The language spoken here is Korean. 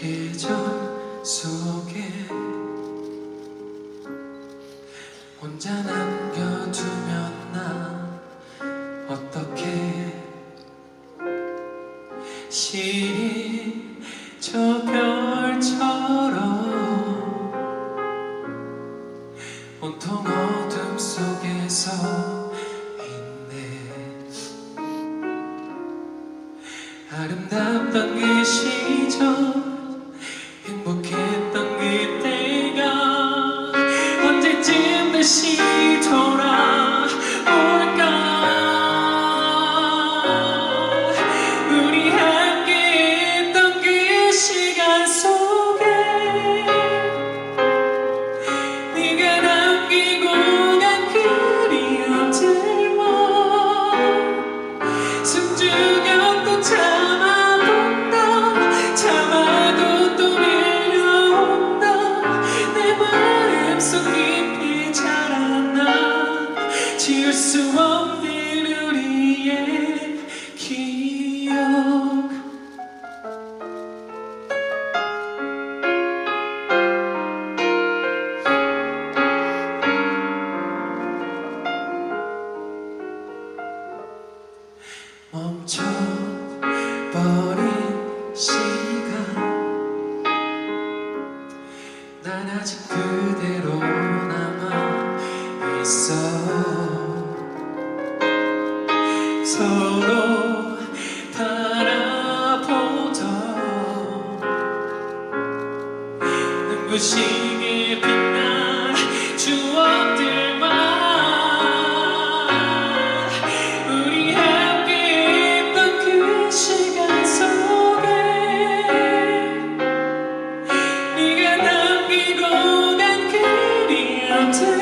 계절 속에 혼자 남겨두면 저 별처럼 온통 어둠 속에서 있네. 아름답던 그 수 없는 우리의 기억. 멈춰버린 시간. 난 아직 그대로 남아 있어 서로 바라보던 눈부시게 빛난 추억들만 우리 함께 있던 그 시간 속에 네가 남기고 간 그리움들